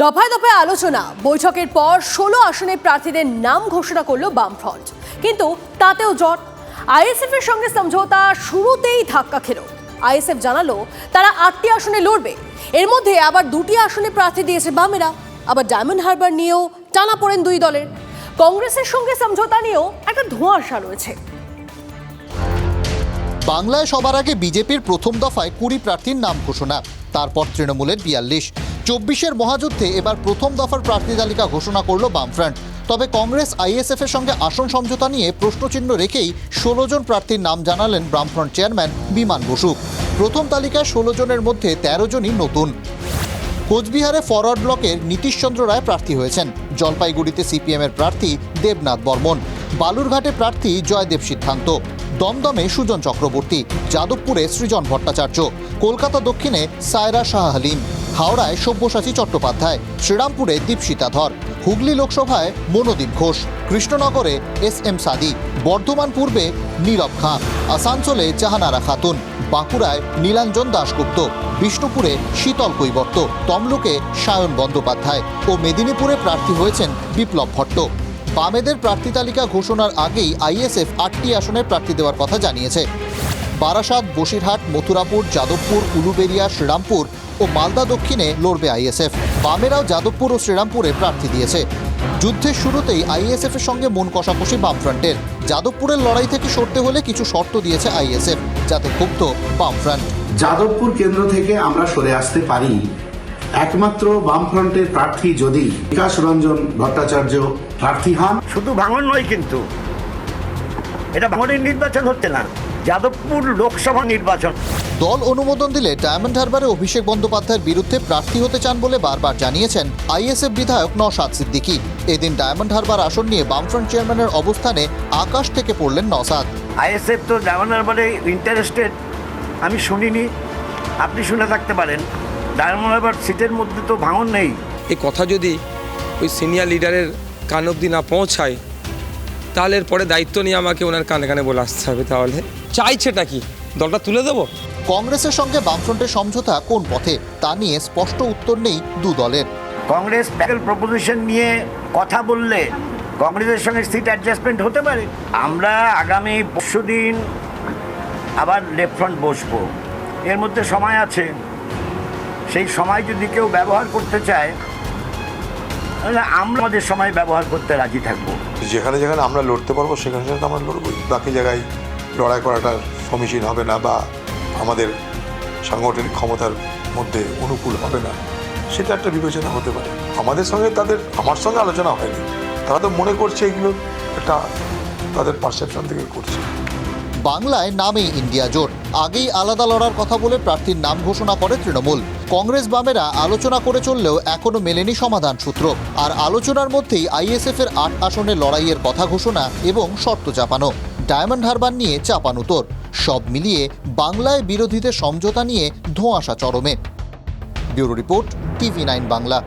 দফায় দফায় আলোচনা। বৈঠকের পর ষোলো আসনে প্রার্থীদের নাম ঘোষণা করল বামফ্রন্ট। কিন্তু তাতেও জট। আইএসএফ এর সঙ্গে সমঝোতা শুরুতেই ধাক্কা খেল। আইএসএফ জানালো, তারা আটটি আসনে লড়বে। এর মধ্যে আবার দুটি আসনে প্রার্থী দিয়েছে বামেরা। আবার ডায়মন্ড হারবার নিয়েও টানা পড়েন দুই দলের। কংগ্রেসের সঙ্গে সমঝোতা নিয়েও একটা ধোঁয়াশা রয়েছে। বাংলায় সবার আগে বিজেপির প্রথম দফায় কুড়ি প্রার্থীর নাম ঘোষণা। তারপর তৃণমূলের বিয়াল্লিশ। চব্বিশের মহাযুদ্ধে এবার প্রথম দফার প্রার্থী তালিকা ঘোষণা করল বামফ্রন্ট। তবে কংগ্রেস আইএসএফ এর সঙ্গে আসন সমঝোতা নিয়ে প্রশ্নচিহ্ন রেখেই ষোলো জন প্রার্থীর নাম জানালেন বামফ্রন্ট চেয়ারম্যান বিমান বসু। প্রথম তালিকায় ষোলো জনের মধ্যে তেরো জনই নতুন। কোচবিহারে ফরওয়ার্ড ব্লকের নীতিশচন্দ্র রায় প্রার্থী হয়েছেন। জলপাইগুড়িতে সিপিএমের প্রার্থী দেবনাথ বর্মন। বালুরঘাটে প্রার্থী জয়দেব সিদ্ধান্ত। দমদমে সুজন চক্রবর্তী। যাদবপুরে সৃজন ভট্টাচার্য। কলকাতা দক্ষিণে সায়রা শাহ হালিম। হাওড়ায় সব্যসাচী চট্টোপাধ্যায়, শ্রীরামপুরে দীপশিতা ধর হুগলি লোকসভায় মনোদীপ ঘোষ, কৃষ্ণনগরে এস এম সাদি বর্ধমান পূর্বে নীরব খাঁ, আসানসোলে জাহানারা খাতুন, বাঁকুড়ায় নীলাঞ্জন দাশগুপ্ত, বিষ্ণুপুরে শীতল কৈবর্ত, তমলুকে সায়ন বন্দ্যোপাধ্যায় ও মেদিনীপুরে প্রার্থী হয়েছেন বিপ্লব ভট্ট। বামেদের প্রার্থী তালিকা ঘোষণার আগেই আইএসএফ আটটি আসনের প্রার্থী দেওয়ার কথা জানিয়েছে। বারাসাত বসিরহাট মথুরাপুর যাদবপুর উলুবেরিয়া শ্রীরামপুর ও মালদা দক্ষিণে লড়বে আইএসএফ। বামেরাও যাদবপুর ও শ্রীরামপুরে প্রার্থী দিয়েছে। যুদ্ধের শুরুতেই আইএসএফ এর সঙ্গে মন কষাকষি বামফ্রন্টের। যাদবপুরের লড়াই থেকে সরতে হলে কিছু শর্ত দিয়েছে আইএসএফ যাতে ক্ষুব্ধ বামফ্রন্ট। যাদবপুর কেন্দ্র থেকে আমরা সরে আসতে পারি। একমাত্র বামফ্রন্টের প্রার্থী যদি বিকাশ রঞ্জন ভট্টাচার্য প্রার্থী হন। শুধু ভাঙন নয় কিন্তু এটা ভাঙনের নির্বাচন হচ্ছে না। যাদবপুর লোকসভা নির্বাচন। দল অনুমোদন দিলে ডায়মন্ড হারবারে অভিষেক বন্দ্যোপাধ্যায়ের বিরুদ্ধে প্রার্থী হতে চান বলে বারবার জানিয়েছেন আইএসএফ বিধায়ক নওশাদ সিদ্দিকী। এদিন ডায়মন্ড হারবার আসন নিয়ে বামফ্রন্ট চেয়ারম্যানের অবস্থানে আকাশ থেকে পড়লেন নওশাদ। আইএসএফ তো ডায়মন্ড হারবারে ইন্টারেস্টেড আমি শুনিনি। আপনি শুনে থাকতে পারেন ডায়মন্ড হারবার সিটের মধ্যে তো ভাঙন নেই। এই কথা যদি ওই সিনিয়র লিডারের কান অবধি না পৌঁছায় তাহলে এরপরে দায়িত্ব নিয়ে আমাকে ওনার কানে কানে বলে আসতে হবে তাহলে। চাইছেটা কি? দলটা তুলে দেবো? কংগ্রেসের সঙ্গে বামফ্রন্টের সমঝোতা কোন পথে? তা নিয়ে স্পষ্ট উত্তর নেই দু দলের। কংগ্রেস প্যাকেল প্রপোজিশন নিয়ে কথা বললে কংগ্রেসের সঙ্গে সিট অ্যাডজাস্টমেন্ট হতে পারে। আমরা আগামী পরশু দিন আবার লেফট ফ্রন্ট বসবো। এর মধ্যে সময় আছে। সেই সময় যদি কেউ ব্যবহার করতে চায় আমরা আমাদের সময় ব্যবহার করতে রাজি থাকব। যেখানে যেখানে আমরা লড়তে পারব, সেখানে সেখানে আমরা লড়বই। বাকি জায়গায় লড়াই করাটা সমীচীন হবে না বা আমাদের সাংগঠনিক ক্ষমতার মধ্যে অনুকূল হবে না। সেটা একটা বিবেচনা হতে পারে। আমাদের সঙ্গে তাদের, আমার সঙ্গে আলোচনা হয়নি। তারা তো মনে করছে এগুলো একটা তাদের পারসেপশন থেকে করছে। বাংলায় নামেই ইন্ডিয়া জোট। আগেই আলাদা লড়ার কথা বলে প্রার্থীর নাম ঘোষণা করে তৃণমূল। কংগ্রেস বামেরা আলোচনা করে চললেও এখনও মেলেনি সমাধান সূত্র। আর আলোচনার মধ্যেই আইএসএফ এর আট আসনে লড়াইয়ের কথা ঘোষণা এবং শর্ত চাপানো। ডায়মন্ড হারবার নিয়ে চাপানুতোর সব মিলিয়ে বাংলায় বিরোধীদের সমঝোতা নিয়ে ধোঁয়াশা চরমে। Bureau report TV nine Bangla.